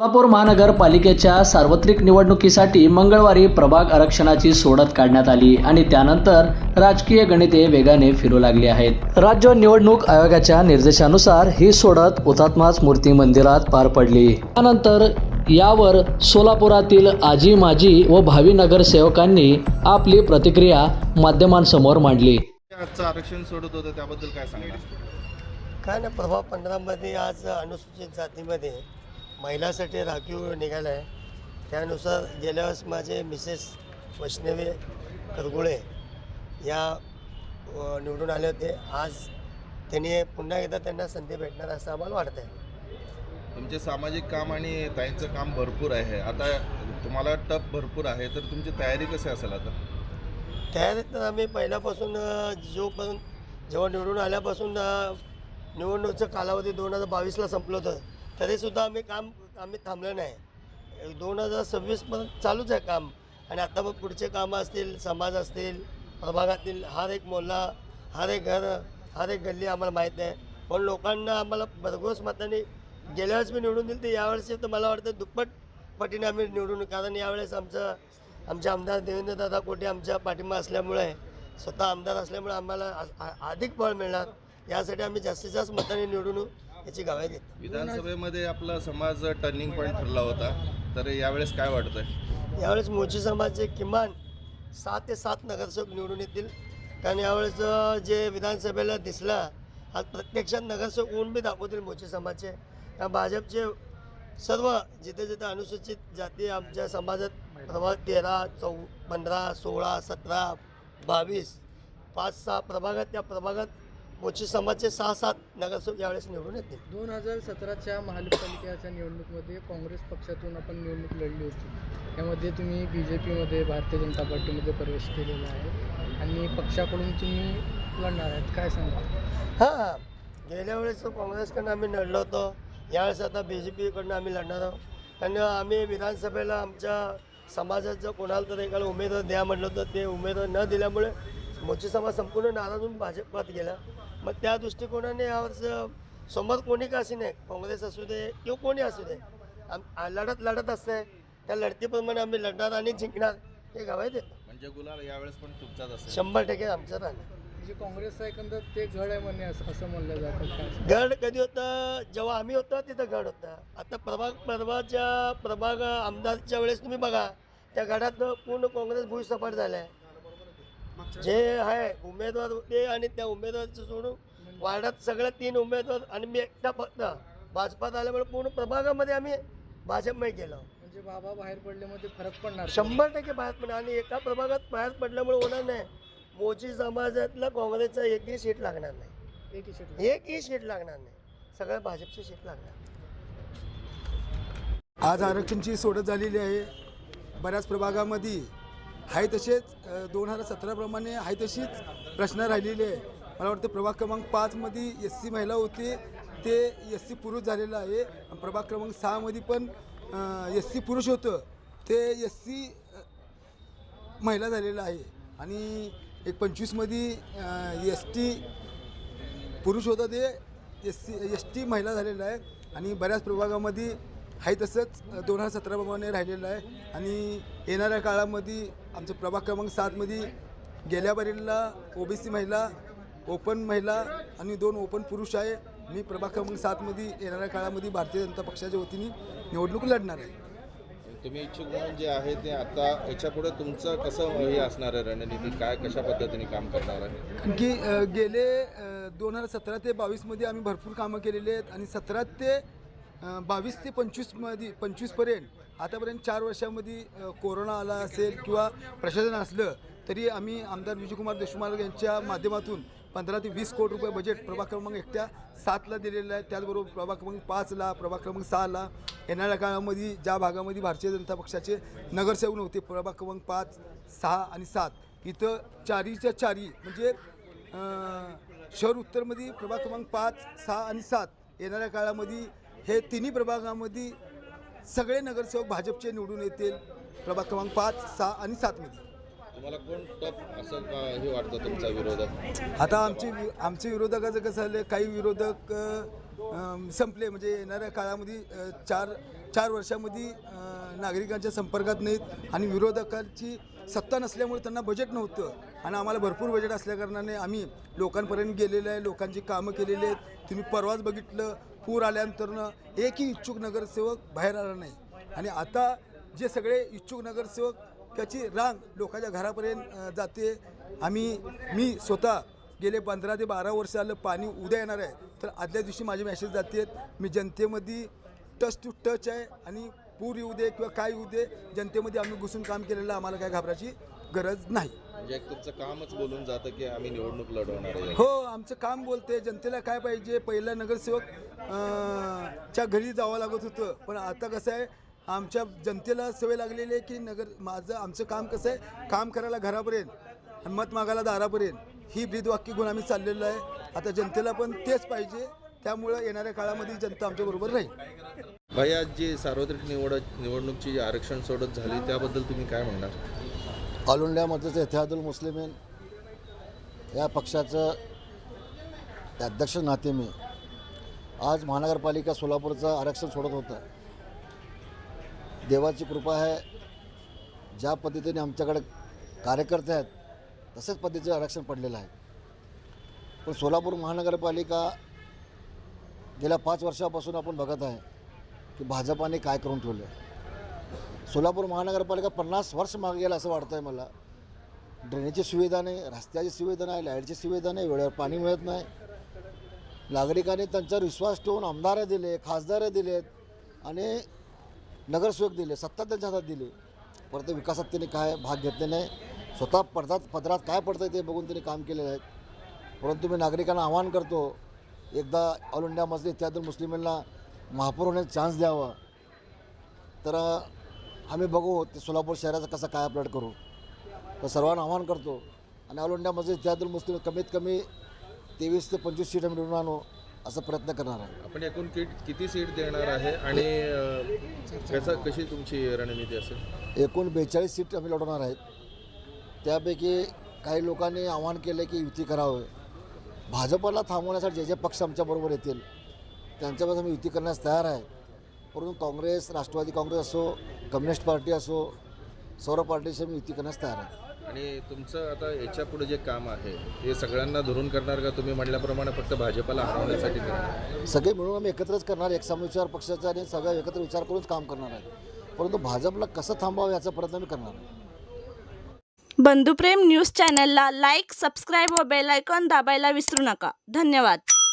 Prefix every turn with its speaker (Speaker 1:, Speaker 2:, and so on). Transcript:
Speaker 1: सोलापूर महानगरपालिकेच्या सार्वत्रिक निवडणुकीसाठी मंगळवारी प्रभाग आरक्षणाची सोडत काढण्यात आली आणि त्यानंतर राजकीय गणिते वेगाने फिरू लागली आहेत. राज्य निवडणूक आयोगाच्या निर्देशानुसार ही सोडत हुतात्मा स्मृती मंदिरात पार पडली. त्यानंतर यावर सोलापुरातील आजी माजी व भावी नगरसेवकांनी आपली प्रतिक्रिया माध्यमांसमोर मांडली.
Speaker 2: आजचं आरक्षण सोडत होतं त्याबद्दल काय सांगणार
Speaker 3: काय ना प्रभाव पंधरामध्ये आज अनुसूचित जातीमध्ये महिलासाठी राखीव निघाला आहे. त्यानुसार गेल्या वेळेस माझे मिसेस वैष्णवी करगुळे या निवडून आले होते. आज त्यांनी पुन्हा एकदा त्यांना संधी भेटणार असं आम्हाला वाटत आहे
Speaker 2: तुमचे सामाजिक काम आणि ताईंचं काम भरपूर आहे. आता तुम्हाला टप भरपूर आहे तर तुमची तयारी कशी असेल आता?
Speaker 3: तयारीत तर आम्ही पहिल्यापासून जोपर्यंत जेव्हा निवडून आल्यापासून निवडणुकीचं कालावधी दोन हजार बावीसला संपलं होतं तरीसुद्धा आम्ही काम आम्ही थांबलं नाही. दोन हजार सव्वीसपर्यंत चालूच आहे काम. आणि आता मग पुढचे कामं असतील समाज असतील प्रभागातील हर एक मोहल्ला हर एक घर हर एक गल्ली आम्हाला माहीत आहे पण लोकांना आम्हाला भरघोस मताने गेल्या वेळेस मी निवडून दिली तर यावेळेस तर मला वाटतं दुप्पट पटीने आम्ही निवडून कारण यावेळेस आमचं आमचे आमदार देवेंद्रदादा कोटे आमच्या पाठिंबा असल्यामुळे स्वतः आमदार असल्यामुळे आम्हाला अधिक बळ मिळणार. यासाठी आम्ही जास्तीत जास्त मताने निवडून याची गवाही देतो
Speaker 2: विधानसभेमध्ये आपला समाज टर्निंग पॉईंट ठरला होता. तर यावेळेस काय वाटतंय?
Speaker 3: यावेळेस मोची समाजचे किमान सहा ते सात नगरसेवक निवडून येतील. कारण यावेळेस अ, जे विधानसभेला दिसला आज प्रत्यक्षात नगरसेवक ऊन बी दाखवतील मोची समाजचे. त्या भाजपचे सर्व जिथे जिथे अनुसूचित जाती आमच्या समाजात प्रभाग तेरा चौ पंधरा सोळा सतरा बावीस पाच सहा प्रभागात त्या प्रभागात मोची समाजचे सहा सात नगरसेवक यावेळेस निवडून येतील.
Speaker 4: दोन हजार सतराच्या महानगरपालिकेच्या निवडणुकीमध्ये काँग्रेस पक्षातून आपण निवडणूक लढली होती. त्यामध्ये तुम्ही बी जे पीमध्ये भारतीय जनता पार्टीमध्ये प्रवेश केलेला आहे. आणि पक्षाकडून तुम्ही लढणार आहेत. काय सांगा
Speaker 3: हां गेल्या वेळेस काँग्रेसकडनं आम्ही लढलो होतो. यावेळेस आता बी जे पीकडनं आम्ही लढणार आहोत. आणि आम्ही विधानसभेला आमच्या समाजात जर कोणाला तर एकाला उमेदवार द्या म्हटलं होतं. ते उमेदवार न दिल्यामुळे मोची समाज संपूर्ण नाराज होऊन भाजपात गेला. मग त्या दृष्टिकोनाने यावर्ष समोर कोणी का असे नाही? काँग्रेस असू दे किंवा कोणी असू दे. आम लढत लढत असते. त्या लढतीप्रमाणे आम्ही लढणार आणि जिंकणार हे गवाही देतो
Speaker 2: म्हणजे गुलाल यावेळेस पण तुमचाच असेल.
Speaker 3: शंभर टक्के आमचं राहणार.
Speaker 4: म्हणजे काँग्रेसचा एकंदर ते घड आहे म्हणे असं असं म्हणलं जातं
Speaker 3: गड कधी होतं? जेव्हा आम्ही होतो तिथं गड होता. आता प्रभाग प्रभाच्या प्रभाग आमदारच्या वेळेस तुम्ही बघा त्या गडात पूर्ण काँग्रेस भुईसपाट झाला आहे जे आहे उमेदवार होते आणि त्या उमेदवारचं सोडून वार्डात सगळ्या तीन उमेदवार आणि मी एकटा फक्त. भाजपात आल्यामुळे पूर्ण प्रभागामध्ये आम्ही भाजपमय गेलो
Speaker 4: म्हणजे बाबा बाहेर पडल्यामध्ये फरक पडणार.
Speaker 3: शंभर टक्के बाहेर पडणार. आणि एका प्रभागात बाहेर पडल्यामुळे होणार नाही. मोची समाजातला काँग्रेसचा एकही सीट लागणार नाही.
Speaker 4: एक इशेट
Speaker 3: एकही सीट लागणार नाही. सगळ्या भाजपची सीट लागणार.
Speaker 5: आज आरक्षणची सोडत झालेली आहे. बऱ्याच प्रभागामध्ये आहे तसेच दोन हजार सतराप्रमाणे आहे तशीच प्रश्न राहिलेले आहे. मला वाटतं प्रभाग क्रमांक पाचमध्ये एस सी महिला होती. ते एस सी पुरुष झालेलं आहे. प्रभाग क्रमांक सहामध्ये पण एस सी पुरुष होतं. ते एस सी महिला झालेलं आहे. आणि एक पंचवीसमध्ये एस टी पुरुष होतं ते. एस सी एस टी महिला झालेलं आहे. आणि बऱ्याच प्रभागामध्ये आहे तसंच दोन हजार सतराप्रमाणे राहिलेलं आहे. आणि येणाऱ्या काळामध्ये आमचं प्रभाग क्रमांक सातमध्ये गेल्या बारीला ओ बी सी महिला ओपन महिला आणि दोन ओपन पुरुष आहे. मी प्रभाग क्रमांक सातमध्ये येणाऱ्या काळामध्ये भारतीय जनता पक्षाच्या वतीने निवडणूक लढणार आहे.
Speaker 2: तुम्ही इच्छुक म्हणून जे आहे ते आता याच्यापुढे तुमचं कसं हे असणार आहे रणनीती? काय कशा पद्धतीने काम करणार आहे?
Speaker 5: अ, गेले दोन हजार सतरा ते बावीसमध्ये आम्ही भरपूर कामं केलेली आहेत आणि सतरा ते बावीस ते पंचवीसमध्ये पंचवीसपर्यंत आतापर्यंत चार वर्षामध्ये कोरोना आला असेल किंवा प्रशासन असलं तरी आम्ही आमदार विजयकुमार देशमुख यांच्या माध्यमातून पंधरा ते वीस कोटी रुपये बजेट प्रभाग क्रमांक एकट्या सातला दिलेलं आहे. त्याचबरोबर प्रभाग क्रमांक पाचला प्रभाग क्रमांक सहाला येणाऱ्या काळामध्ये ज्या भागामध्ये भारतीय जनता पक्षाचे नगरसेवक नव्हते प्रभाग क्रमांक पाच सहा आणि सात इथं चारीच्या चारी म्हणजे शहर उत्तरमध्ये प्रभाग क्रमांक पाच सहा आणि सात येणाऱ्या काळामध्ये हे तिन्ही प्रभागामध्ये सगळे नगरसेवक भाजपचे निवडून येतील. प्रभाग क्रमांक पाच सहा आणि सातमध्ये.
Speaker 2: तुम्हाला कोण टॉप असं हे वाटतं तुमचा विरोधक?
Speaker 5: आता आमचे वि- आमचे विरोधकाचं कसं झालं काही विरोधक संपले. म्हणजे येणाऱ्या काळामध्ये चार चार वर्षामध्ये नागरिकांच्या संपर्कात नाहीत आणि विरोधकांची सत्ता नसल्यामुळे त्यांना बजेट नव्हतं. आणि आम्हाला भरपूर बजेट असल्याकारणाने आम्ही लोकांपर्यंत गेलेलं आहे लोकांची कामं केलेली आहेत. तुम्ही परवाच बघितलं पूर आल्यानंतरनं एकही इच्छुक नगरसेवक बाहेर आला नाही. आणि आता जे सगळे इच्छुक नगरसेवक त्याची रांग लोकांच्या घरापर्यंत जाते. आम्ही मी स्वतः गेले पंधरा ते बारा वर्ष आलं पाणी उद्या येणार आहे. तर आदल्या दिवशी माझे मेसेज जाते. मी जनतेमध्ये टच टू टच आहे आणि पूर येऊ दे किंवा काय येऊ दे जनतेमध्ये आम्ही घुसून काम केलेलं आम्हाला काय घाबरायची गरज नाही.
Speaker 2: म्हणजे तुमचं कामच बोलून जातं की आम्ही निवडणूक लढवणार आहे.
Speaker 5: हो आमचं काम बोलते. जनतेला काय पाहिजे? पहिला नगरसेवक च्या घरी जावं लागत होतं. पण आता कसं आहे आमच्या जनतेला सवय लागलेली आहे की नगर माझं आमचं काम कसं आहे? काम करायला घरापर्यंत आणि मत मागायला दारापर्यंत ही ब्रीदवाक्य गुण आम्ही चाललेलं आहे. आता जनतेला पण तेच पाहिजे. त्यामुळं येणाऱ्या काळामध्ये जनता आमच्याबरोबर राहील.
Speaker 2: भाई आज जी सार्वत्रिक निवड निवडणूकची जी आरक्षण सोडत झाली त्याबद्दल तुम्ही काय म्हणणार?
Speaker 6: ऑल इंडियामध्येच इतिहादुल मुस्लिमीन या पक्षाचं अध्यक्ष नाते मी. आज महानगरपालिका सोलापूरचं आरक्षण सोडत होतं. देवाची कृपा आहे. ज्या पद्धतीने आमच्याकडे कार्यकर्ते आहेत तसेच पद्धतीचं आरक्षण पडलेलं आहे. पण सोलापूर महानगरपालिका गेल्या पाच वर्षापासून आपण बघत आहे की भाजपाने काय करून ठेवलं आहे सोलापूर महानगरपालिका पन्नास वर्ष मागे गेलं असं वाटतं आहे मला ड्रेनेजची सुविधा नाही रस्त्याची सुविधा नाही लाईटची सुविधा नाही वेळेवर पाणी मिळत नाही. नागरिकांनी त्यांच्यावर विश्वास ठेवून आमदारं दिले खासदारं दिलेत आणि नगरसेवक दिले सत्ता त्यांच्या हातात दिली. परत विकासात त्यांनी काय भाग घेतले नाही. स्वतः पडतात पदरात काय पडतं ते बघून त्यांनी काम केलेलं आहे. परंतु मी नागरिकांना आवाहन करतो एकदा ऑल इंडिया मजली इत्यादी मुस्लिमांना महापौर होण्याचा चान्स द्यावा. तर आम्ही बघू ते सोलापूर शहराचा कसा काय अपलोड करू. तर सर्वांना आवाहन करतो आणि ऑल इंडिया मस्जिद मुस्लिम कमीत कमी तेवीस ते पंचवीस सीट आम्ही निवडून आणू. असा प्रयत्न करणार आहे.
Speaker 2: आपण एकूण किट किती सीट देणार आहे आणि अं, कसं कशी तुमची रणनीती असेल?
Speaker 6: एकूण बेचाळीस सीट आम्ही लढवणार आहेत. त्यापैकी काही लोकांनी आवाहन केलं की युती करावं. भाजपला थांबवण्यासाठी जे जे पक्ष आमच्याबरोबर येतील त्यांच्याबरोबर आम्ही युती करण्यास तयार आहे. परंतु काँग्रेस राष्ट्रवादी काँग्रेस असो कम्युनिस्ट पार्टी असो सर्व पार्टीशी आम्ही युती करण्यास तयार आहे.
Speaker 2: आणि तुमचं आता याच्यापुढे जे काम आहे हे सगळ्यांना धरून करणार का? तुम्ही म्हटल्याप्रमाणे फक्त भाजपला हरवण्यासाठी करणार?
Speaker 6: सगळे मिळून आम्ही एकत्रच करणार एक समविचार पक्षाचा आणि सगळं एकत्र विचार करूनच काम करणार आहे. परंतु भाजपला कसं थांबावं याचा प्रयत्न आम्ही करणार आहे.
Speaker 7: बंधुप्रेम न्यूज चॅनलला लाईक सबस्क्राईब व बेल आयकॉन दाबायला विसरू नका. धन्यवाद.